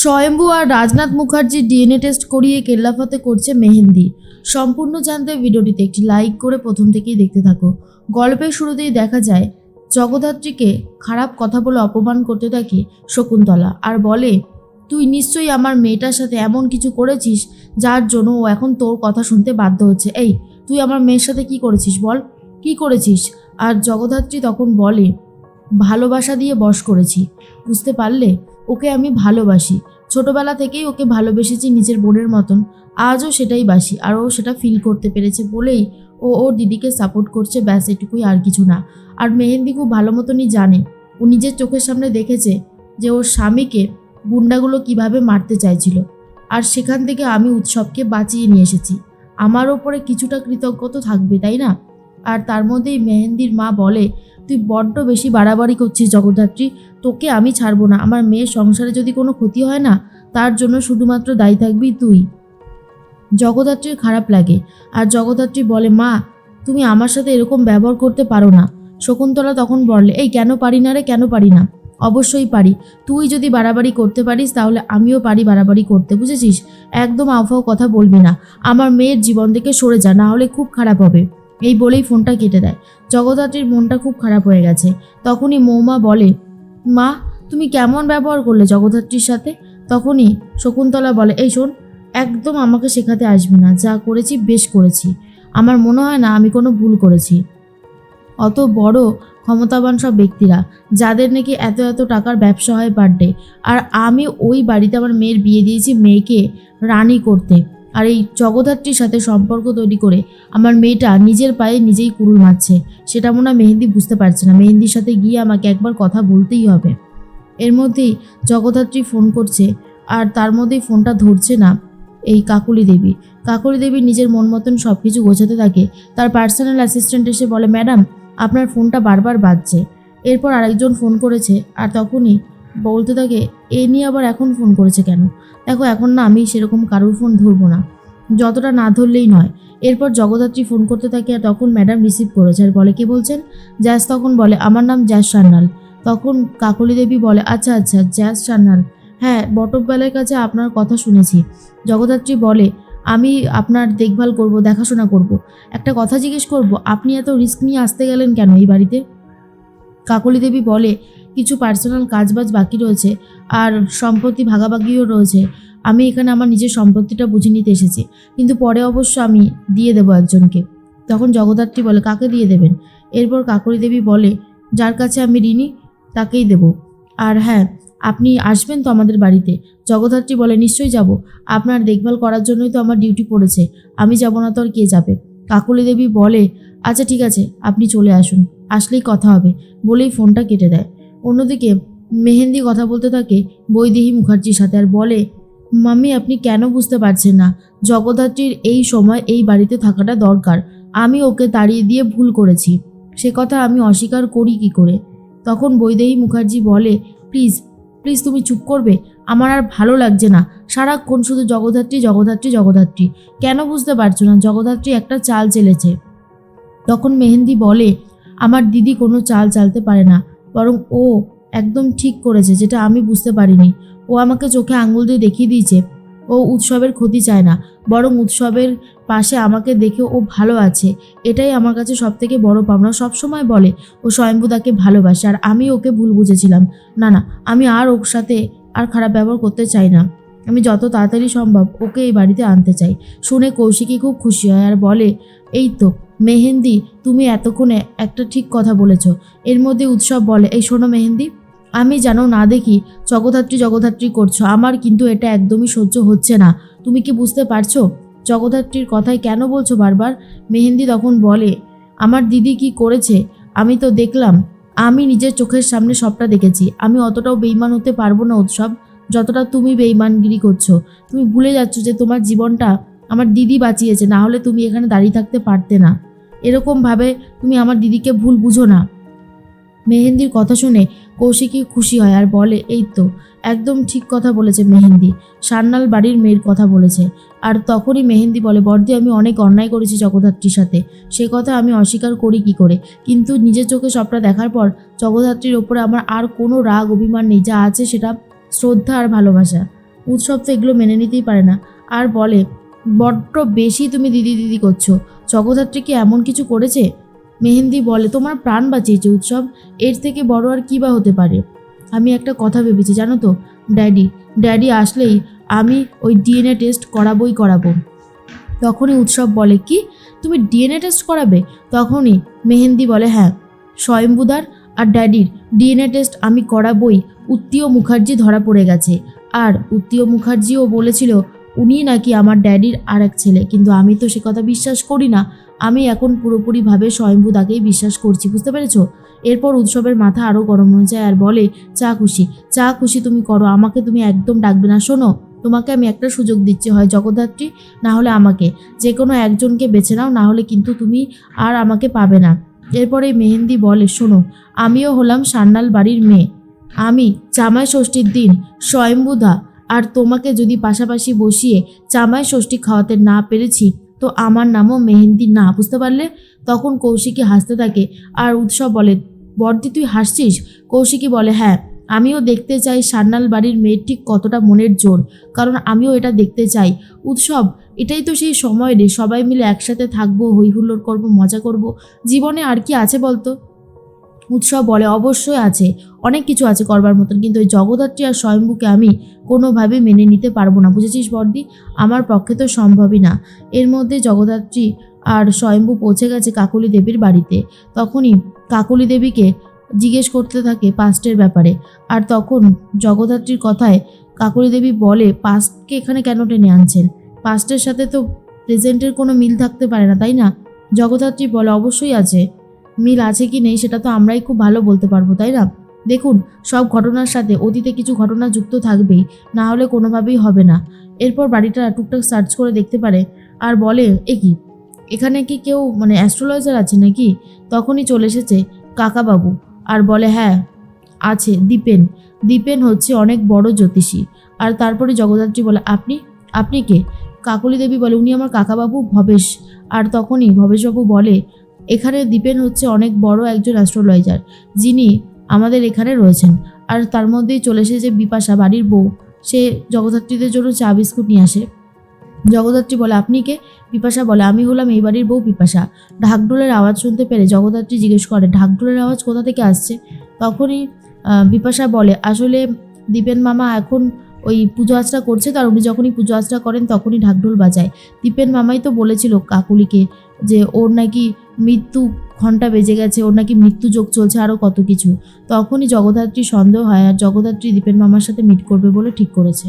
স্বয়ম্ভু আর রাজনাথ মুখার্জির DNA test করিয়ে কেল্লাফাতে করছে মেহেন্দি। সম্পূর্ণ জানতে ভিডিওটিতে একটি লাইক করে প্রথম থেকেই দেখতে থাকো। গল্পের শুরুতেই দেখা যায়, জগদ্ধাত্রীকে খারাপ কথা বলে অপমান করতে থাকে শকুন্তলা আর বলে, তুই নিশ্চয়ই আমার মেয়েটার সাথে এমন কিছু করেছিস যার জন্য ও এখন তোর কথা শুনতে বাধ্য হচ্ছে। এই, তুই আমার মেয়ের সাথে কি করেছিস বল? কি করেছিস? আর জগদ্ধাত্রী তখন বলে ভালোবাসা দিয়ে বশ করেছি। বুঝতে পারলে? ওকে আমি ভালোবাসি। ছোটবেলা থেকেই ওকে ভালোবেসেছি নিজের বোনের মতন। আজও সেটাই বাসি। আর ও সেটা ফিল করতে পেরেছে বলেই ও ওর দিদিকে সাপোর্ট করছে, ব্যাস এটুকুই আর কিছু না। আর মেহেন্দি খুব ভালো মতনই জানে। ও নিজের চোখের সামনে দেখেছে যে ওর স্বামীকে গুন্ডাগুলো কীভাবে মারতে চাইছিল। আর সেখান থেকে আমি উৎসবকে বাঁচিয়ে নিয়ে এসেছি। আমার ওপরে কিছুটা কৃতজ্ঞ তো থাকবে, তাই না? আর তার মধ্যেই মেহেন্দির মা বলে, তুই বড্ড বেশি বাড়াবাড়ি করছিস জগদ্ধাত্রী, তোকে আমি ছাড়বো না। আমার মেয়ের সংসারে যদি কোনো ক্ষতি হয় না, তার জন্য শুধুমাত্র দায়ী থাকবি তুই। জগদ্ধাত্রীর খারাপ লাগে। আর জগদ্ধাত্রী বলে, মা, তুমি আমার সাথে এরকম ব্যবহার করতে পারো না। শকুন্তলা তখন বললে এই কেন পারি না রে, কেন পারি না? অবশ্যই পারি। তুই যদি বাড়াবাড়ি করতে পারিস, তাহলে আমিও পারি বাড়াবাড়ি করতে, বুঝেছিস? একদম আফাও কথা বলবি না। আমার মেয়ের জীবন থেকে সরে যা, না হলে খুব খারাপ হবে। এই বলেই ফোনটা কেটে দেয়। জগদ্ধাত্রীর মনটা খুব খারাপ হয়ে গেছে। তখনই মৌমা বলে, মা, তুমি কেমন ব্যবহার করলে জগদ্ধাত্রীর সাথে? তখনই শকুন্তলা বলে, এই শোন, একদম আমাকে শেখাতে আসবে না। যা করেছি বেশ করেছি। আমার মনে হয় না আমি কোনো ভুল করেছি। অত বড় ক্ষমতাবান সব ব্যক্তিরা, যাদের নাকি এত এত টাকার ব্যবসা হয় পার ডে আর আমি ওই বাড়িতে আমার মেয়ের বিয়ে দিয়েছি মেয়েকে রানি করতে। আর এই জগদ্ধাত্রীর সাথে সম্পর্ক তৈরি করে আমার মেয়েটা নিজের পায়ে নিজেই কুড়ুল মারছে। সেটা মনে হয় মেহেন্দি বুঝতে পারছে না। মেহেন্দির সাথে গিয়ে আমাকে একবার কথা বলতেই হবে। এর মধ্যেই জগদ্ধাত্রী ফোন করছে আর তার মধ্যেই ফোনটা ধরছে না এই কাকুলি দেবী। কাকুলি দেবী নিজের মন মতন সব কিছু গোছাতে থাকে। তার পার্সোনাল অ্যাসিস্ট্যান্ট এসে বলে, ম্যাডাম, আপনার ফোনটা বারবার বাজছে। এরপর আরেকজন ফোন করেছে আর তখনই বলতে থাকে, এ নিয়ে আবার এখন ফোন করেছে কেন? দেখো, এখন না আমি সেরকম কারোর ফোন ধরবো না। যতটা না ধরলেই নয়। এরপর জগদ্ধাত্রী ফোন করতে থাকে আর তখন ম্যাডাম রিসিভ করেছে। আর বলে, কি বলছেন? জ্যাস, তখন বলে, আমার নাম জ্যাস সান্যাল। তখন কাকলি দেবী বলে আচ্ছা আচ্ছা জ্যাস সান্যাল। হ্যাঁ বটকবেলার কাছে আপনার কথা শুনেছি। জগদ্ধাত্রী বলে, আমি আপনার দেখভাল করব, দেখাশোনা করব। একটা কথা জিজ্ঞেস করব, আপনি এত রিস্ক নিয়ে আসতে গেলেন কেন এই বাড়িতে? কাকলি দেবী বলে কিছু পার্সোনাল কাজবাজ বাকি রয়েছে আর সম্পত্তি ভাগাভাগিও রয়েছে। আমি এখানে আমার নিজের সম্পত্তিটা বুঝে নিতে এসেছি। কিন্তু পরে অবশ্য আমি দিয়ে দেবো একজনকে। তখন জগদ্ধাত্রী বলে, কাকে দিয়ে দেবেন? এরপর কাকলি দেবী বলে, যার কাছে আমি ঋণী, তাকেই দেব। আর হ্যাঁ আপনি আসবেন তো আমাদের বাড়িতে। জগদ্ধাত্রী বলে, নিশ্চয়ই যাব। আপনার দেখভাল করার জন্যই তো আমার ডিউটি পড়েছে। আমি যাব না তো আর কে যাবে? কাকলি দেবী বলে আচ্ছা ঠিক আছে, আপনি চলে আসুন। আসলেই কথা হবে। বলেই ফোনটা কেটে দেয়। অন্যদিকে মেহেন্দি কথা বলতে থাকে বৈদেহী মুখার্জির সাথে আর বলে, মাম্মি, আপনি কেন বুঝতে পারছেন না? জগদ্ধাত্রীর এই সময় এই বাড়িতে থাকাটা দরকার। আমি ওকে তাড়িয়ে দিয়ে ভুল করেছি। সে কথা আমি অস্বীকার করি কি করে? তখন বৈদেহী মুখার্জি বলে, প্লিজ প্লিজ তুমি চুপ করবে। আমার আর ভালো লাগছে না। সারাক্ষণ শুধু জগদ্ধাত্রী জগদ্ধাত্রী জগদ্ধাত্রী। কেন বুঝতে পারছ না? জগদ্ধাত্রী একটা চাল চেলেছে। তখন মেহেন্দি বলে, আমার দিদি কোনো চাল চালতে পারে না। বরং ও একদম ঠিক করেছে, যেটা আমি বুঝতে পারিনি। ও আমাকে চোখে আঙুল দিয়ে দেখিয়ে দিয়েছে, ও উৎসবের ক্ষতি চায় না, বরং উৎসবের পাশে আমাকে দেখে ও ভালো আছে। এটাই আমার কাছে সব থেকে বড় পাওনা। সবসময় বলে, ও স্বয়ম্ভুদাকে ভালোবাসে, আর আমি ওকে ভুল বুঝেছিলাম। না না, আমি আর ওর সাথে আর খারাপ ব্যবহার করতে চাই না। আমি যত তাড়াতাড়ি সম্ভব ওকে এই বাড়িতে আনতে চাই। শুনে কৌশিকী খুব খুশি হয় আর বলে, এই তো মেহেন্দি, তুমি এতক্ষণে একটা ঠিক কথা বলেছ। এর মধ্যে উৎসব বলে, এই শোনো মেহেন্দি, আমি যেন না দেখি জগদ্ধাত্রী জগদ্ধাত্রী করছ, আমার কিন্তু এটা একদমই সহ্য হচ্ছে না। তুমি কি বুঝতে পারছ? জগদ্ধাত্রীর কথাই কেন বলছো বারবার? মেহেন্দি তখন বলে, আমার দিদি কি করেছে? আমি তো দেখলাম, আমি নিজের চোখের সামনে সবটা দেখেছি। আমি অতটাও বেইমান হতে পারব না উৎসব, যতটা তুমি বেইমানগিরি করছ। তুমি ভুলে যাচ্ছ যে তোমার জীবনটা আমার দিদি বাঁচিয়েছে, না হলে তুমি এখানে দাঁড়িয়ে থাকতে পারতে না। এরকমভাবে তুমি আমার দিদিকে ভুল বুঝো না। মেহেন্দির কথা শুনে কৌশিকী খুশি হয় আর বলে, এই তো, একদম ঠিক কথা বলেছে মেহেন্দি। সান্নাল বাড়ির মেয়ের কথা বলেছে। আর তখনই মেহেন্দি বলে, বর্দি, আমি অনেক অন্যায় করেছি জগদ্ধাত্রীর সাথে। সে কথা আমি অস্বীকার করি কি করে? কিন্তু নিজের চোখে সবটা দেখার পর জগদ্ধাত্রীর ওপরে আমার আর কোনো রাগ, অভিমান নেই। যা আছে সেটা শ্রদ্ধা আর ভালোবাসা। উৎসব তো এগুলো মেনে নিতেই পারে না। আর বলে বড্ড বেশি তুমি দিদি দিদি করছ। জগদ্ধাত্রী কি এমন কিছু করেছে? মেহেন্দি বলে, তোমার প্রাণ বাঁচিয়েছে উৎসব, এর থেকে বড় আর কী বা হতে পারে? আমি একটা কথা ভেবেছি, জানো তো? ড্যাডি ড্যাডি আসলেই আমি ওই ডিএনএ টেস্ট করাবোই করাবো। তখনই উৎসব বলে, কি? তুমি ডিএনএ টেস্ট করাবে? তখনই মেহেন্দি বলে হ্যাঁ স্বয়ম্বুদার আর ড্যাডির ডিএনএ টেস্ট আমি করাবই। উত্তীয় মুখার্জি ধরা পড়ে গেছে। আর উত্তীয় মুখার্জিও বলেছিল উনি নাকি আমার ড্যাডির আর এক ছেলে, কিন্তু আমি তো সে কথা বিশ্বাস করি না। আমি এখন পুরোপুরিভাবে স্বয়ম্বুদাকেই বিশ্বাস করছি, বুঝতে পেরেছ? এরপর উৎসবের মাথা আরও গরম হয়ে যায় আর বলে, চা খুশি চা খুশি তুমি করো, আমাকে তুমি একদম ডাকবে না, শোনো, তোমাকে আমি একটা সুযোগ দিচ্ছি, হয় জগদ্ধাত্রী, না হলে আমাকে। যে কোনো একজনকে বেছে নাও, না হলে কিন্তু তুমি আর আমাকে পাবে না। এরপরে মেহেন্দি বলে, শোনো, আমিও হলাম সান্নাল বাড়ির মেয়ে। আমি জামাই ষষ্ঠীর দিন স্বয়ম্বুধা আর তোমাকে যদি পাশাপাশি বসিয়ে জামাই ষষ্ঠী খাওয়াতে না পেরেছি, তো আমার নামও মেহেন্দি না, বুঝতে পারলে? তখন কৌশিকী হাসতে থাকে আর উৎসব বলে, বর্দি তুই হাসছিস? কৌশিকী বলে হ্যাঁ আমিও দেখতে চাই সান্নাল বাড়ির মেয়ের ঠিক কতটা মনের জোর, কারণ আমিও এটা দেখতে চাই। উৎসব, এটাই তো সেই সময় রে, সবাই মিলে একসাথে থাকব হই হুল্লোড় করব, মজা করব। জীবনে আর কি আছে বলতো? উৎসব বলে অবশ্যই আছে, অনেক কিছু আছে করবার মতন, কিন্তু ওই জগদ্ধাত্রী আর স্বয়ম্ভুকে আমি কোনোভাবে মেনে নিতে পারব না। বুঝেছিস বর্দি? আমার পক্ষে তো সম্ভবই না। এর মধ্যে জগদ্ধাত্রী আর স্বয়ম্ভু পৌঁছে গেছে কাকলি দেবীর বাড়িতে। তখনই কাকলি দেবীকে জিজ্ঞেস করতে থাকে পাস্টের ব্যাপারে। আর তখন জগদ্ধাত্রীর কথায় কাকলি দেবী বলে, পাস্টকে এখানে কেন টেনে আনছেন? পাস্টের সাথে তো প্রেজেন্টের কোনো মিল থাকতে পারে না, তাই না? জগদ্ধাত্রী বলে, অবশ্যই আছে। মিল আছে কি নেই সেটা তো আমরাই খুব ভালো বলতে পারব, তাই না? দেখুন, সব ঘটনার সাথে অতীতে কিছু ঘটনা যুক্ত থাকবেই, না হলে কোনোভাবেই হবে না। এরপর বাড়িটা টুকটাক সার্চ করে দেখতে পারে আর বলে, এ কি? এখানে কি কেউ মানে অ্যাস্ট্রোলজার আছে নাকি? তখনই চলে এসেছে কাকাবাবু আর বলে হ্যাঁ আছে, দীপেন। দীপেন হচ্ছে অনেক বড় জ্যোতিষী। আর তারপরে জগদ্ধাত্রী বলে, আপনি? আপনি কে? কাকলি দেবী বলে, উনি আমার কাকাবাবু, ভবেশ। আর তখনই ভবেশবাবু বলে এখানে দীপেন হচ্ছে অনেক বড় একজন অ্যাস্ট্রোলজার যিনি আমাদের এখানে রয়েছেন। আর তার মধ্যেই চলে এসেছে বিপাশা, বাড়ির বউ। সে জগদ্ধাত্রীদের জন্য চা, বিস্কুট নিয়ে আসে। জগদ্ধাত্রী বলে, আপনি কে? বিপাশা বলে, আমি হলাম এই বাড়ির বউ বিপাশা। ঢাকঢোলের আওয়াজ শুনতে পেরে জগদ্ধাত্রী জিজ্ঞেস করে, ঢাকঢোলের আওয়াজ কোথা থেকে আসছে? তখনই বিপাশা বলে, আসলে দীপেন মামা এখন ওই পুজো আচরা করছে, তো আর উনি যখনই পুজো আচরা করেন তখনই ঢাকঢোল বাজায়। দীপেন মামাই তো বলেছিল কাকুলিকে যে, ওর নাকি মৃত্যু ঘণ্টা বেজে গেছে, ওর নাকি মৃত্যু যোগ চলছে আরও কত কিছু। তখনই জগদ্ধাত্রী সন্দেহ হয় আর জগদ্ধাত্রী দীপেন মামার সাথে মিট করবে বলে ঠিক করেছে।